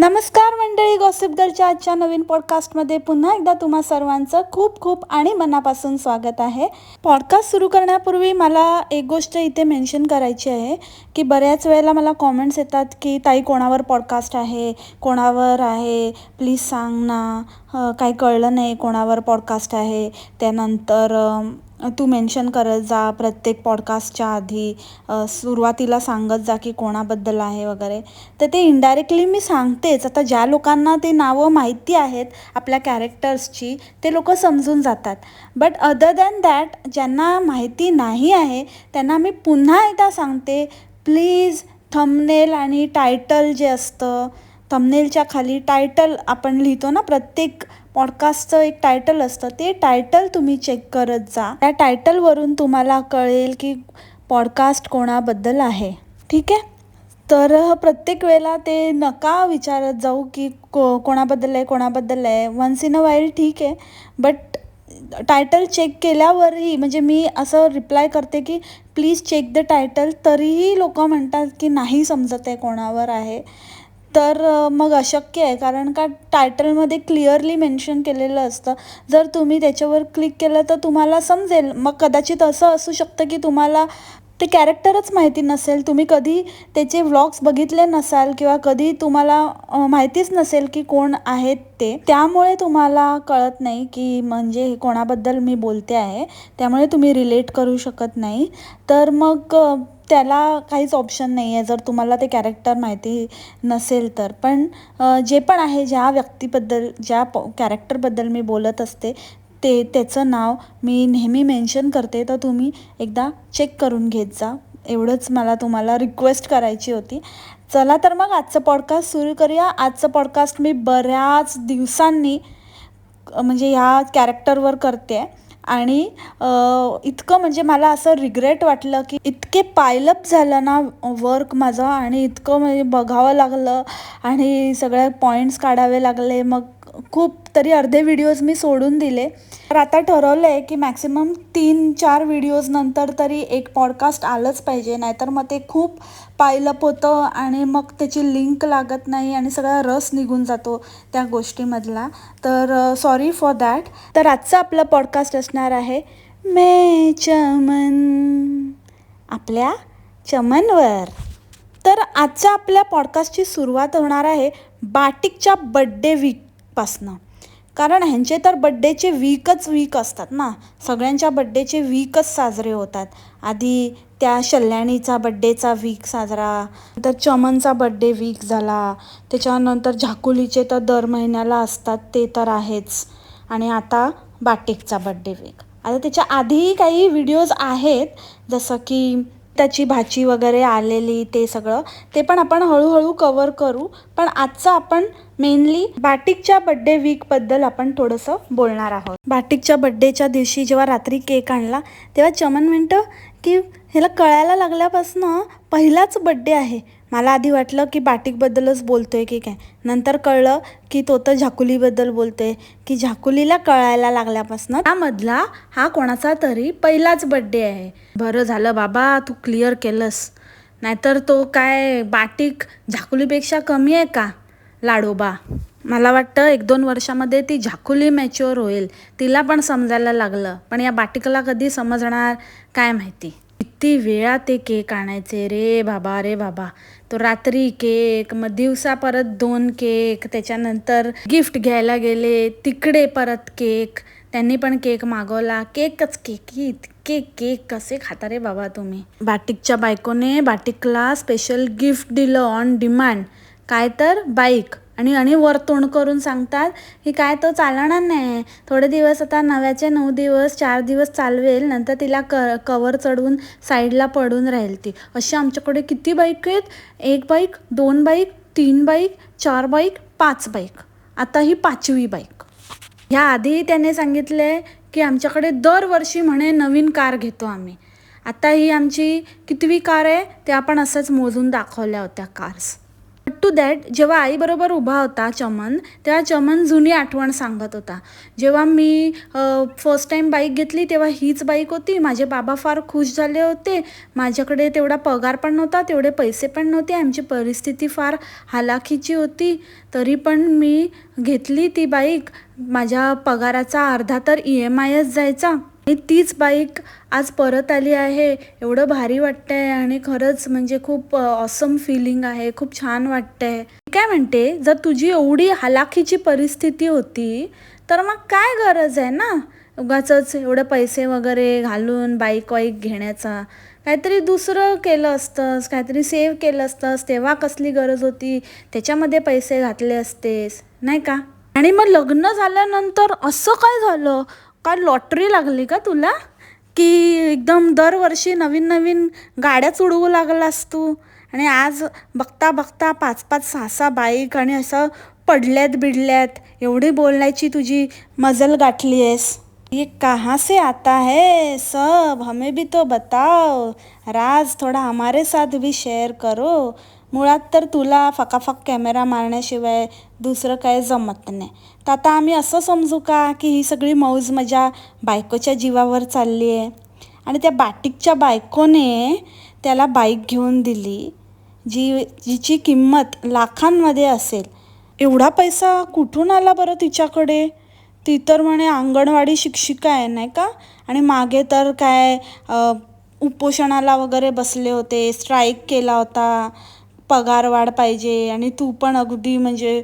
नमस्कार मंडळी गॉसिप गर्लच्या आजच्या नवीन पॉडकास्टमध्ये पुन्हा एकदा तुम्हा सर्वांचं खूप खूप आणि मनापासून स्वागत आहे. पॉडकास्ट सुरू करण्यापूर्वी मला एक गोष्ट इथे मेन्शन करायची आहे की बऱ्याच वेळेला मला कॉमेंट्स येतात की ताई कोणावर पॉडकास्ट आहे? कोणावर आहे? प्लीज सांग ना. काही कळलं नाही कोणावर पॉडकास्ट आहे. त्यानंतर तू मेन्शन करत जा प्रत्येक पॉडकास्टच्या आधी सुरुवातीला सांगत जा की कोणाबद्दल आहे वगैरे. तर ते इनडायरेक्टली मी सांगतेच. आता ज्या लोकांना ते नावं माहिती आहेत आपल्या कॅरेक्टर्सची ते लोक समजून जातात. बट अदर दॅन दॅट ज्यांना माहिती नाही आहे त्यांना मी पुन्हा एकदा सांगते प्लीज थंबनेल आणि टायटल जे असतं थंबनेलच्या खाली टायटल आपण लिहितो ना प्रत्येक पॉडकास्टचं एक टायटल असतं. ते टायटल तुम्ही चेक करत जा. त्या टायटलवरून तुम्हाला कळेल की पॉडकास्ट कोणाबद्दल आहे. ठीक आहे? तर प्रत्येक वेळेला ते नका विचारत जाऊ की को कोणाबद्दल आहे कोणाबद्दल आहे. वन्स इन अ वाईल ठीक आहे. बट टायटल चेक केल्यावरही म्हणजे मी असं रिप्लाय करते की प्लीज चेक द टायटल तरीही लोक म्हणतात की नाही समजत आहे कोणावर आहे. तर मग अशक्य आहे. कारण का टायटलमध्ये क्लिअरली मेन्शन केलेलं असतं. जर तुम्ही त्याच्यावर क्लिक केलं तर तुम्हाला समजेल. मग कदाचित असं असू शकतं की तुम्हाला ते कॅरेक्टरच माहिती नसेल. तुम्ही कधी त्याचे व्लॉग्स बघितले नसाल किंवा कधी तुम्हाला माहितीच नसेल की कोण आहेत ते. त्यामुळे तुम्हाला कळत नाही की म्हणजे हे कोणाबद्दल मी बोलते आहे. त्यामुळे तुम्ही रिलेट करू शकत नाही. तर मग त्याला काहीच ऑप्शन नाही आहे जर तुम्हाला ते कॅरेक्टर माहिती नसेल तर. पण जे पण आहे ज्या व्यक्तीबद्दल ज्या प कॅरेक्टरबद्दल मी बोलत असते ते त्याचं नाव मी नेहमी मेन्शन करते. तर तुम्ही एकदा चेक करून घेत जा. एवढंच मला तुम्हाला रिक्वेस्ट करायची होती. चला तर मग आजचं पॉडकास्ट सुरू करूया. आजचं पॉडकास्ट मी बऱ्याच दिवसांनी म्हणजे ह्या कॅरेक्टरवर करते आहे आणि इतकं म्हणजे मला असं रिग्रेट वाटलं की इतके पायलप झालं ना वर्क माझं आणि इतकं म्हणजे बघावं लागलं आणि सगळे पॉईंट्स काढावे लागले. मग खूप तरी अर्धे व्हिडिओज मी सोडून दिले. तर आता ठरवलं आहे की मॅक्सिमम तीन चार व्हिडिओज नंतर तरी एक पॉडकास्ट आलंच पाहिजे. नाहीतर मग ते खूप पायलप होतं आणि मग त्याची लिंक लागत नाही आणि सगळा रस निघून जातो त्या गोष्टीमधला. तर सॉरी फॉर दॅट तर आजचा आपला पॉडकास्ट असणार आहे मे चमन. आपल्या चमनवर. तर आजच्या आपल्या पॉडकास्टची सुरुवात होणार आहे बाटिकच्या बड्डे पासनं. कारण ह्यांचे तर बड्डेचे वीकच वीक असतात ना. सगळ्यांच्या बड्डेचे वीकच साजरे होतात. आधी त्या शल्याणीचा बड्डेचा वीक साजरा नंतर चमनचा बड्डे वीक झाला त्याच्यानंतर झाकुलीचे तर दर महिन्याला असतात ते तर आहेच. आणि आता बाटिकचा बड्डे वीक आता त्याच्या आधीही काही व्हिडिओज आहेत जसं की त्याची भाजी वगैरे आलेली ते सगळं ते पण आपण हळूहळू कवर करू. पण आजचं आपण मेनली बाटिकच्या बड्डे वीकबद्दल आपण थोडंसं बोलणार आहोत. बाटिकच्या बड्डेच्या दिवशी जेव्हा रात्री केक आणला तेव्हा चमन म्हणतं की ह्याला कळायला लागल्यापासनं पहिलाच बड्डे आहे. मला आधी वाटलं की बाटिकबद्दलच आहे की काय. नंतर कळलं की तो तर झाकुलीबद्दल बोलतोय की झाकुलीला कळायला लागल्यापासून त्यामधला हा कोणाचा तरी पहिलाच बड्डे आहे. बरं झालं बाबा तू क्लिअर केलंस. नाहीतर तो काय बाटिक झाकुलीपेक्षा कमी आहे का? लाडोबा. मला वाटतं एक दोन वर्षामध्ये ती झाकुली मॅच्युअर होईल. तिला पण समजायला लागलं. पण या बाटिकला कधी समजणार काय माहिती. किती वेळा ते केक आणायचे? रे बाबा रे बाबा. तो रात्री केक मग दिवसा परत दोन केक त्याच्यानंतर गिफ्ट घ्यायला गेले तिकडे परत केक. त्यांनी पण केक मागवला. केकच केक इतके केक कसे खाता रे बाबा तुम्ही? बाटिकच्या बायकोने बाटिकला स्पेशल गिफ्ट दिलं ऑन डिमांड काय तर? बाईक. आणि आणि वर तोंड करून सांगतात की काय तो चालणार नाही. थोडे दिवस आता नव्याचे नऊ दिवस चार दिवस चालवेल नंतर तिला क कवर चढवून साईडला पडून राहील ती. अशी आमच्याकडे किती बाईक आहेत? एक बाईक दोन बाईक तीन बाईक चार बाईक पाच बाईक. आता ही पाचवी बाईक. ह्या आधीही त्याने सांगितले की आमच्याकडे दरवर्षी म्हणे नवीन कार घेतो आम्ही. आता ही आमची कितवी कार आहे? ते आपण असंच मोजून दाखवल्या होत्या कार्स टू दॅट जेव्हा आईबरोबर उभा होता चमन तेव्हा चमन जुनी आठवण सांगत होता. जेव्हा मी फर्स्ट टाईम बाईक घेतली तेव्हा हीच बाईक होती. माझे बाबा फार खुश झाले होते. माझ्याकडे तेवढा पगार पण नव्हता तेवढे पैसे पण नव्हते. आमची परिस्थिती फार हालाखीची होती. तरी पण मी घेतली ती बाईक माझ्या पगाराचा अर्धा तर ई एम आयच जायचा. आणि तीच बाईक आज परत आली आहे. एवढं भारी वाटतंय आणि खरंच म्हणजे खूप ऑसम फिलिंग आहे. खूप छान वाटतंय. मी काय म्हणते जर तुझी एवढी हलाखीची परिस्थिती होती तर मग काय गरज आहे ना? उगाचच एवढे पैसे वगैरे घालून बाईक वाईक घेण्याचा. काहीतरी दुसरं केलं असतंस काहीतरी सेव्ह केलं असतंस तेव्हा कसली गरज होती? त्याच्यामध्ये पैसे घातले असतेस नाही का? आणि मग लग्न झाल्यानंतर असं काय झालं? काय लॉटरी लागली का तुला? की एकदम दरवर्षी नवीन नवीन गाड्याच उडवू लागलास तू? आणि आज बघता बघता पाच पाच सहा सहा बाईक आणि असं पडल्यात बिडल्यात एवढी बोलण्याची तुझी मजल गाठली आहेस ये कहाँ से आता है सब? हमें भी तो बताओ. राज थोडा हमारे साथ भी शेअर करो. मुळात तर तुला फकाफक कॅमेरा मारण्याशिवाय दुसरं काही जमत नाही. तर आता आम्ही असं समजू का की ही सगळी मौज मजा बायकोच्या जीवावर चालली आहे? आणि त्या बाटिकच्या बायकोने त्याला बाईक घेऊन दिली जी जिची किंमत लाखांमध्ये असेल. एवढा पैसा कुठून आला बरं तिच्याकडे? ती तर म्हणे अंगणवाडी शिक्षिका आहे नाही का? आणि मागे तर काय उपोषणाला वगैरे बसले होते स्ट्राईक केला होता. पगार वाढ पाहिजे आणि तू पण अगदी म्हणजे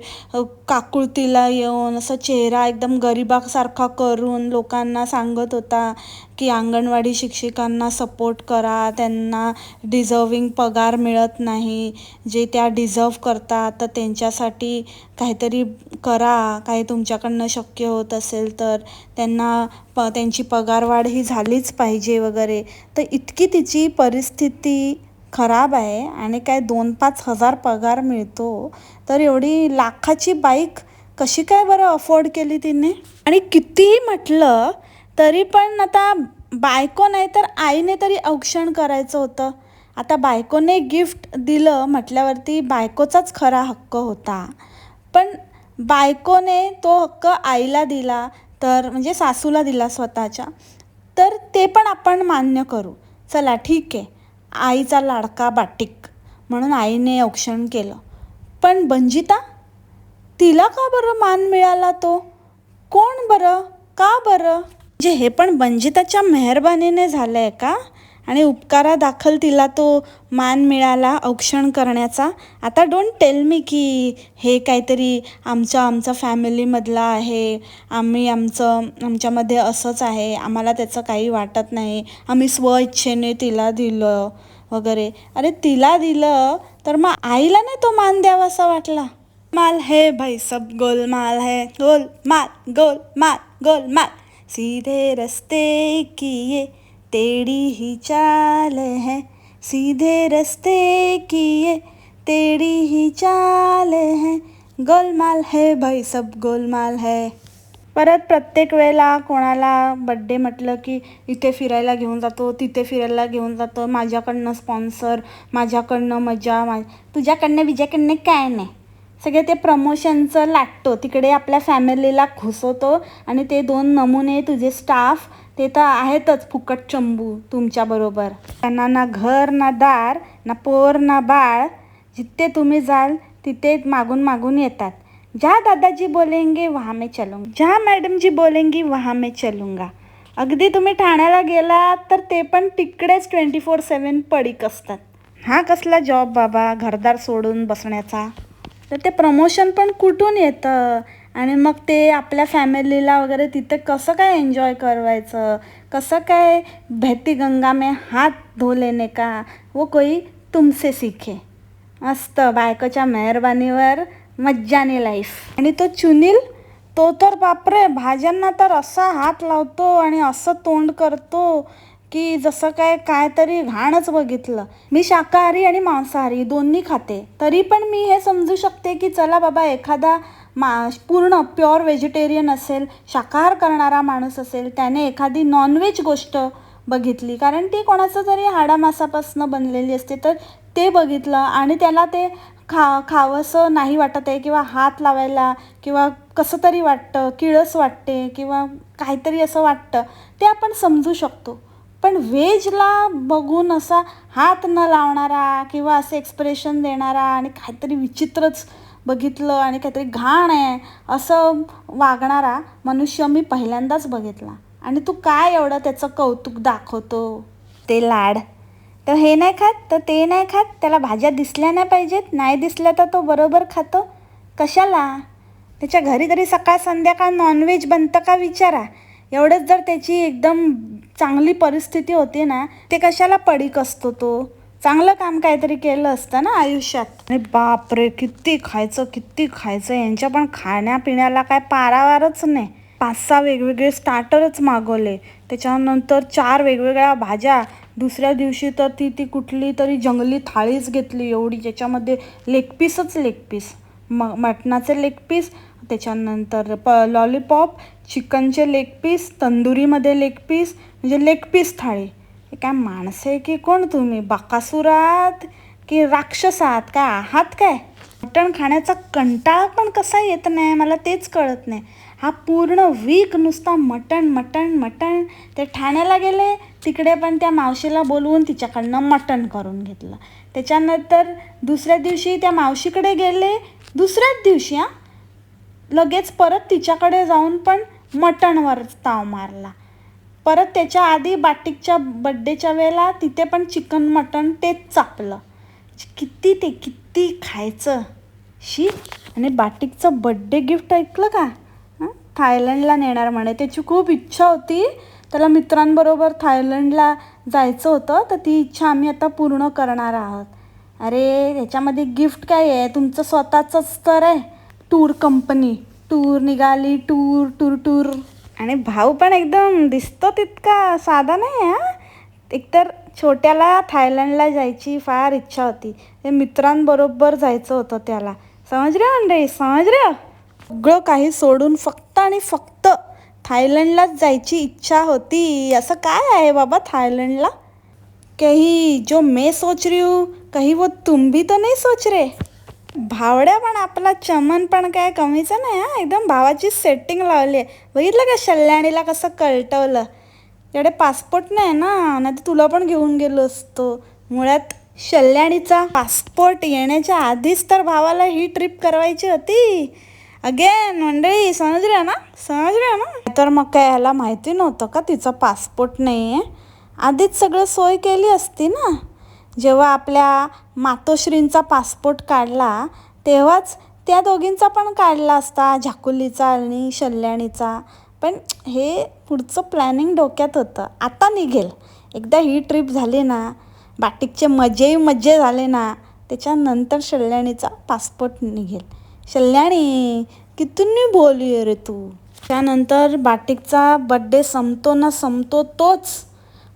काकुळतीला येऊन असा चेहरा एकदम गरिबासारखा करून लोकांना सांगत होता की अंगणवाडी शिक्षिकांना सपोर्ट करा त्यांना डिझर्विंग पगार मिळत नाही जे त्या डिझर्व करतात तर त्यांच्यासाठी काहीतरी करा काही तुमच्याकडनं शक्य होत असेल तर त्यांना प त्यांची पगारवाढ ही झालीच पाहिजे वगैरे. तर इतकी तिची परिस्थिती खराब आहे आणि काय दोन पाच हजार पगार मिळतो तर एवढी लाखाची बाईक कशी काय बरं अफोर्ड केली तिने? आणि कितीही म्हटलं तरी पण आता बायको नाही तर आईने तरी औक्षण करायचं होतं. आता बायकोने गिफ्ट दिलं म्हटल्यावरती बायकोचाच खरा हक्क होता. पण बायकोने तो हक्क आईला दिला तर म्हणजे सासूला दिला स्वतःच्या तर ते पण आपण मान्य करू. चला ठीक आहे. आईचा लाडका बाटिक म्हणून आईने औक्षण केलं. पण बंजिता तिला का बरं मान मिळाला तो? कोण बरं? का बरं? म्हणजे हे पण बंजिताच्या मेहरबानीने झालं आहे का? आणि उपकारादाखल तिला तो मान मिळाला औक्षण करण्याचा. आता डोंट टेल मी की हे काहीतरी आमच्या आमचा फॅमिलीमधला आहे. आम्ही आमचं आमच्यामध्ये असंच आहे. आम्हाला त्याचं काही वाटत नाही. आम्ही स्वइच्छेने तिला दिलं वगैरे. अरे तिला दिलं तर मग आईला नाही तो मान द्यावा असा वाटला? माल है भाई सब गोलमाल है. गोल माल गोल माल गोल माल सीधे रस्ते की ये तेरी ही चाल है सीधे रस्ते की ये तेरी ही चाल है गोलमाल है भाई सब गोलमाल है। परत प्रत्येक वेळेला कोणाला बड्डे म्हटलं की इथे फिरायला घेऊन जातो तिथे फिरायला घेऊन जातो माझ्याकडनं स्पॉन्सर माझ्याकडनं मजा मा तुझ्याकडनं बिजाकडनं काय नाही. सगळे ते प्रमोशनचं लाटतो तिकडे आपल्या फॅमिलीला घुसवतो आणि ते दोन नमुने तुझे स्टाफ ते तर आहेतच फुकट चंबू तुमच्याबरोबर त्यांना ना घर ना दार ना पोर ना बाळ जिथे तुम्ही जाल तिथे मागून मागून येतात. ज्या दादाजी बोलेंगे वहा मैं चलूँगा. ज्या मॅडमजी बोलेंगी वहा मैं चलूंगा. अगदी तुम्ही ठाण्याला गेलात तर ते पण तिकडेच ट्वेंटी फोर सेवन पडीक असतात. हा कसला जॉब बाबा घरदार सोडून बसण्याचा? तर ते प्रमोशन पण कुठून येतं? आणि मग ते आपल्या फॅमिलीला वगैरे तिथे कसं काय एन्जॉय करवायचं? कसं काय भेती गंगा में हात धो लेने का? वो कोई तुमसे सीखे. मस्त बायकोच्या मेहरबानीवर मज्जाने लाईफ आणि तो चुनील तो तर बापरे भाज्यांना तर असा हात लावतो आणि असं तोंड करतो की जसं काय काय तरी घाणच बघितलं. मी शाकाहारी आणि मांसाहारी दोन्ही खाते. तरी पण मी हे समजू शकते की चला बाबा एखादा मा पूर्ण प्युअर व्हेजिटेरियन असेल शाकाहार करणारा माणूस असेल त्याने एखादी नॉनव्हेज गोष्ट बघितली. कारण ती कोणाचं तरी हाडामासापासून बनलेली असते तर ते बघितलं आणि त्याला ते खा खावंसं नाही वाटत आहे किंवा हात लावायला किंवा कसं तरी वाटतं किळस वाटते किंवा काहीतरी असं वाटतं ते आपण समजू शकतो. पण व्हेजला बघून असा हात न लावणारा किंवा असं एक्सप्रेशन देणारा आणि काहीतरी विचित्रच बघितलं आणि काहीतरी घाण आहे असं वागणारा मनुष्य मी पहिल्यांदाच बघितला. आणि तू काय एवढं त्याचं कौतुक दाखवतो? ते लाड. तर हे नाही खात तर ते नाही खात त्याला भाज्या दिसल्या नाही पाहिजेत नाही दिसल्या तर तो बरोबर खातो. कशाला? त्याच्या घरी तरी सकाळ संध्याकाळ नॉनव्हेज बनतं का विचारा. एवढंच जर त्याची एकदम चांगली परिस्थिती होती ना ते कशाला पडीक असतो तो? चांगलं काम काहीतरी केलं असतं ना आयुष्यात. आणि बापरे किती खायचं किती खायचं यांच्या पण खाण्यापिण्याला काय पारावारच नाही. पाच सहा वेगवेगळे स्टार्टरच मागवले. त्याच्यानंतर चार वेगवेगळ्या भाज्या. दुसऱ्या दिवशी तर ती ती कुठली तरी जंगली थाळीच घेतली एवढी. ज्याच्यामध्ये लेग पीसच लेग पीस म मटणाचे लेग पीस त्याच्यानंतर प लॉलीपॉप चिकनचे लेग पीस तंदुरीमध्ये लेग पीस म्हणजे लेग पीस थाळी. हे काय माणसं आहे की कोण तुम्ही? बाकासुरात की राक्षस आहात काय आहात काय? मटण खाण्याचा कंटाळा पण कसा येत नाही? मला तेच कळत नाही. हा पूर्ण वीक नुसता मटण मटण मटण. ते ठाण्याला गेले तिकडे पण त्या मावशीला बोलवून तिच्याकडनं मटण करून घेतलं. त्याच्यानंतर दुसऱ्या दिवशी त्या मावशीकडे गेले. दुसऱ्याच दिवशी हां. लगेच परत तिच्याकडे जाऊन पण मटणवर ताव मारला. परत त्याच्या आधी बाटिकच्या बड्डेच्या वेळेला तिथे पण चिकन मटण तेच चापलं. किती ते किती खायचं? शी आणि बाटिकचं बड्डे गिफ्ट ऐकलं का? थायलंडला नेणार म्हणे. त्याची खूप इच्छा होती. त्याला मित्रांबरोबर थायलंडला जायचं होतं. तर ती इच्छा आम्ही आता पूर्ण करणार आहोत. अरे ह्याच्यामध्ये गिफ्ट काय आहे? तुमचं स्वतःचंच तर आहे. टूर कंपनी टूर निघाली टूर टूर टूर आणि भाऊ पण एकदम दिसतो तितका साधा नाही हा. एकतर छोट्याला थायलंडला जायची फार इच्छा होती. ते मित्रांबरोबर जायचं होतं त्याला. समजले मंडळी समजले सगळं काही सोडून फक्त आणि फक्त थायलंडलाच जायची इच्छा होती. असं काय आहे बाबा थायलंडला? कही जो मैं सोच रही हूँ कहीं वो तुम भी तो नहीं सोच रहे? भावड्या पण आपला चमन पण काय कमीचं नाही हा? एकदम भावाची सेटिंग लावली आहे बघितलं का शल्याणीला कसं कळटवलं? एवढे पासपोर्ट नाही ना नाही तर तुला पण घेऊन गेलो असतो. मुळात शल्याणीचा पासपोर्ट येण्याच्या आधीच तर भावाला ही ट्रिप करवायची होती. अगेन मंडळी समजल्या ना? समजल्या ना? तर मग काय ह्याला माहिती नव्हतं का तिचा पासपोर्ट नाही आहे आधीच सगळं सोय केली असती ना? जेव्हा आपल्या मातोश्रींचा पासपोर्ट काढला तेव्हाच त्या दोघींचा पण काढला असता झाकुलीचा आणि शल्याणीचा. पण हे पुढचं प्लॅनिंग डोक्यात होतं. आता निघेल. एकदा ही ट्रिप झाली ना बाटिकचे मजेही मजे झाले ना त्याच्यानंतर शल्याणीचा पासपोर्ट निघेल. शल्याणी कितनी बोली रे तू? त्यानंतर बाटिकचा बड्डे संपतो ना संपतो तोच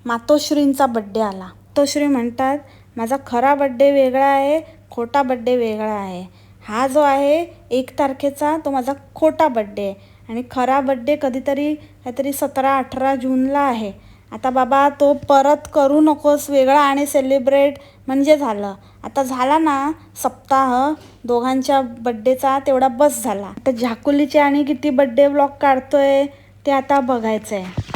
मातोश्रींचा बड्डे आला. मातोश्री म्हणतात माझा खरा बड्डे वेगळा आहे खोटा बड्डे वेगळा आहे. हा जो आहे एक तारखेचा तो माझा खोटा बड्डे आहे. आणि खरा बड्डे कधीतरी काहीतरी सतरा अठरा जूनला आहे. आता बाबा तो परत करू नकोस वेगळा आणि सेलिब्रेट म्हणजे झालं. आता झाला ना सप्ताह दोघांच्या बड्डेचा तेवढा बस झाला. आता झाकुलीचे आणि किती बड्डे ब्लॉग काढतोय ते आता बघायचं आहे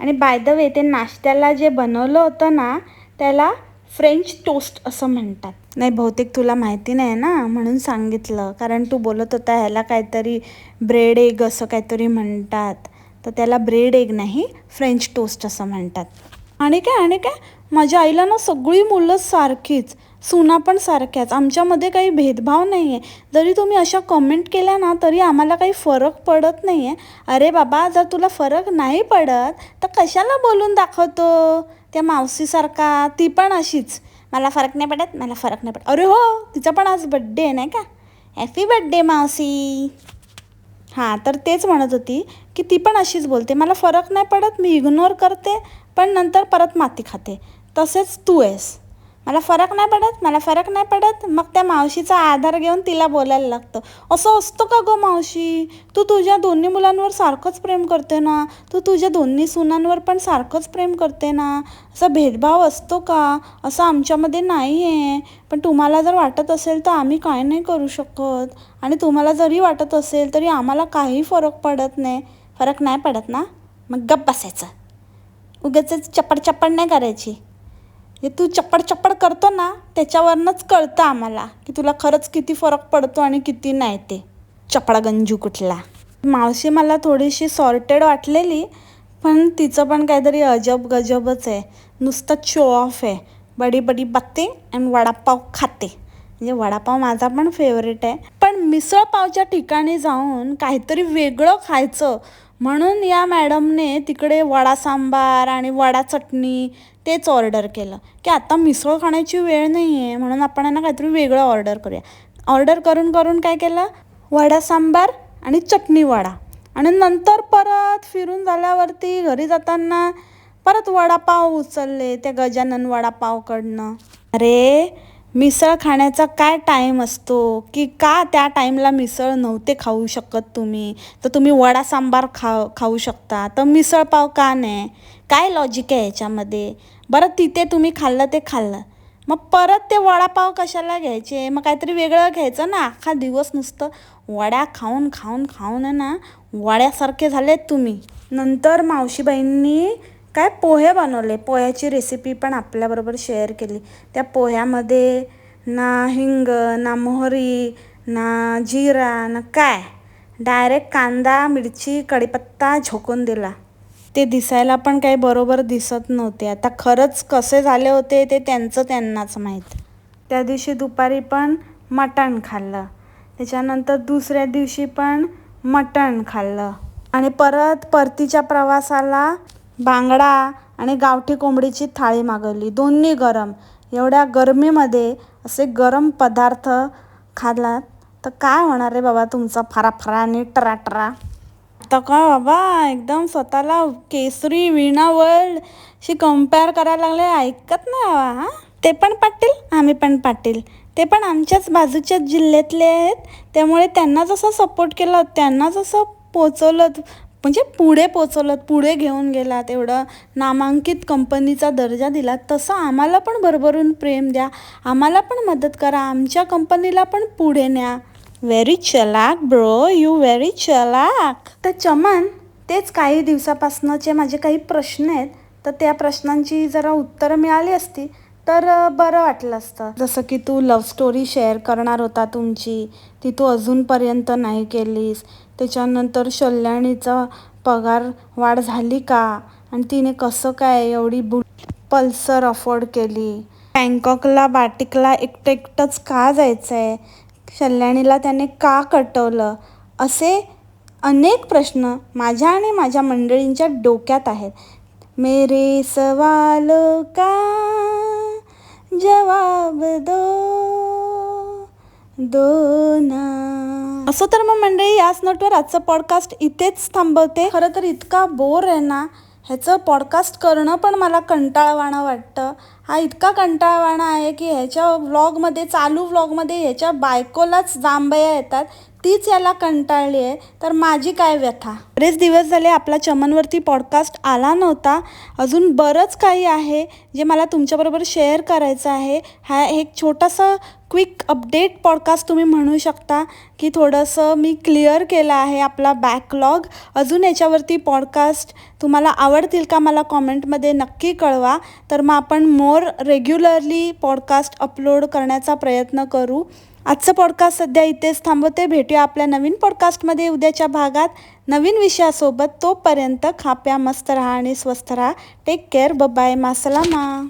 आणि बाय द वे ते नाश्त्याला जे बनवलं होतं ना त्याला फ्रेंच टोस्ट असं म्हणतात. नाही बहुतेक तुला माहिती नाही ना म्हणून सांगितलं. कारण तू बोलत होता ह्याला काहीतरी ब्रेड एग असं काहीतरी म्हणतात. तर त्याला ब्रेड एग नाही फ्रेंच टोस्ट असं म्हणतात. आणि काय आणि काय? माझ्या आईला ना सगळी मुलं सारखीच सुना पण सारख्याच. आमच्यामध्ये काही भेदभाव नाही आहे जरी तुम्ही अशा कमेंट केल्या ना तरी आम्हाला काही फरक पडत नाही आहे अरे बाबा जर तुला फरक नाही पडत तर कशाला बोलून दाखवतो? त्या मावशीसारखा ती पण अशीच. मला फरक नाही पडत मला फरक नाही पडत. अरे हो तिचा पण आज बड्डे आहे नाही का? हॅपी बड्डे मावशी. हां तर तेच म्हणत होती की ती पण अशीच बोलते. मला फरक नाही पडत मी इग्नोर करते पण नंतर परत माती खाते. तसेच तू आहेस. मला फरक नाही पडत मला फरक नाही पडत. मग त्या मावशीचा आधार घेऊन तिला बोलायला लागतं. असं असतं का गं मावशी? तू तुझ्या दोन्ही मुलांवर सारखंच प्रेम करते ना? तू तुझ्या दोन्ही सुनांवर पण सारखंच प्रेम करते ना? असा भेदभाव असतो का? असं आमच्यामध्ये नाही आहे पण तुम्हाला जर वाटत असेल तर आम्ही काय नाही करू शकत. आणि तुम्हाला जरी वाटत असेल तरी आम्हाला काही फरक पडत नाही. फरक नाही पडत ना? मग गप्प बसायचं. उगाच चप्पड चप्पड नाही करायची. हे तू चप्पड चप्पड करतो ना त्याच्यावरनंच कळतं आम्हाला की तुला खरंच किती फरक पडतो आणि किती नाही ते. चपडा गंजू कुठला. मावशी मला थोडीशी सॉर्टेड वाटलेली पण तिचं पण काहीतरी अजब गजबच आहे. नुसतं शो ऑफ आहे. बडी बडी बघते आणि वडापाव खाते. म्हणजे वडापाव माझा पण फेवरेट आहे. पण मिसळपावच्या ठिकाणी जाऊन काहीतरी वेगळं खायचं म्हणून या मॅडमने तिकडे वडा सांबार आणि वडा चटणी तेच ऑर्डर केलं. की आता मिसळ खाण्याची वेळ नाही आहे म्हणून आपण यांना काहीतरी वेगळं ऑर्डर करूया. ऑर्डर करून करून काय केलं? वडा सांबार आणि चटणी वडा. आणि नंतर परत फिरून झाल्यावरती घरी जाताना परत वडापाव उचलले त्या गजानन वडापावकडनं. अरे मिसळ खाण्याचा काय टाईम असतो? की का त्या टाईमला मिसळ नव्हते खाऊ शकत तुम्ही? तर तुम्ही वडा सांबार खा खाऊ शकता. तर मिसळ पाव का नाही? काय लॉजिक आहे याच्यामध्ये? बरं तिथे तुम्ही खाल्लं ते खाल्लं. मग परत ते वडापाव कशाला घ्यायचे? मग काहीतरी वेगळं घ्यायचं ना? अख्खा दिवस नुसतं वड्या खाऊन खाऊन खाऊन आहे ना? वड्यासारखे झालेत तुम्ही. नंतर मावशीबाईंनी काय पोहे बनवले? पोह्याची रेसिपी पण आपल्याबरोबर शेअर केली. त्या पोह्यामध्ये ना हिंग ना मोहरी ना जिरा ना काय? डायरेक्ट कांदा मिरची कढीपत्ता झोकून दिला. ते दिसायला पण काही बरोबर दिसत नव्हते. आता खरंच कसे झाले होते ते त्यांचं त्यांनाच माहीत. त्या दिवशी दुपारी पण मटण खाल्लं. त्याच्यानंतर दुसऱ्या दिवशी पण मटण खाल्लं. आणि परत परतीच्या प्रवासाला बांगडा आणि गावठी कोंबडीची थाळी मागवली. दोन्ही गरम. एवढ्या गरमीमध्ये असे गरम पदार्थ खाल्लात. तर काय होणार आहे बाबा तुमचा फराफरा आणि टराटरा? आता का बाबा एकदम स्वतःला केसरी वीणा वर्ल्ड शी कंपेअर करायला लागले. ऐकत नाही बाबा हां? ते पण पाटील? आम्ही पण पाटील. ते पण आमच्याच बाजूच्याच जिल्ह्यातले आहेत. त्यामुळे त्यांना जसं सपोर्ट केलं त्यांना जसं पोचवलं म्हणजे पुढे पोचवलं पुढे घेऊन गेलात तेवढं नामांकित कंपनीचा दर्जा दिला तसं आम्हाला पण भरभरून प्रेम द्या. आम्हाला पण मदत करा. आमच्या कंपनीला पण पुढे न्या. व्हेरी चलाक ब्रो यू व्हेरी चलाक. तर चमन तेच काही दिवसापासनंचे माझे काही प्रश्न आहेत. तर त्या प्रश्नांची जरा उत्तरं मिळाली असती तर बरं वाटलं असतं. जसं की तू लव्ह स्टोरी शेअर करणार होता तुमची ती तू अजूनपर्यंत नाही केलीस. त्याच्यानंतर शल्याणीचा पगार वाढ झाली का? आणि तिने कसं काय एवढी बु पल्सर अफोर्ड केली? बँकॉकला बाटिकला एकटं एकटंच का जायचं आहे शल्याणीला त्याने का कटवलं? असे अनेक प्रश्न माझ्या आणि माझ्या मंडळींच्या डोक्यात आहेत. मेरे सवाल का जवाब दो? दो ना. असं तर मग मंडळी याच नोटवर आजचं पॉडकास्ट इथेच थांबवते. खरं तर इतका बोर आहे ना ह्याचं पॉडकास्ट करणं पण मला कंटाळवाणं वाटतं. हा इतका कंटाळवाणा आहे की ह्याच्या व्लॉगमध्ये चालू व्लॉगमध्ये ह्याच्या बायकोलाच जांभया येतात. तीच याला कंटाळली आहे. तर माझी काय व्यथा? बरेच दिवस झाले आपला चमनवरती पॉडकास्ट आला नव्हता. अजून बरंच काही आहे जे मला तुमच्याबरोबर शेअर करायचं आहे. हा एक छोटासा क्विक अपडेट पॉडकास्ट तुम्ही म्हणू शकता की थोडंसं मी क्लिअर केलं आहे आपला बॅकलॉग अजून याच्यावरती पॉडकास्ट तुम्हाला आवडतील का मला कॉमेंटमध्ये नक्की कळवा. तर मग आपण मोर रेग्युलरली पॉडकास्ट अपलोड करण्याचा प्रयत्न करू. आजचं पॉडकास्ट सध्या इथेच थांबवते. भेटूया आपल्या नवीन पॉडकास्टमध्ये उद्याच्या भागात नवीन विषयासोबत तोपर्यंत खाप्या मस्त राहा आणि स्वस्थ राहा. Take care bye मासलामा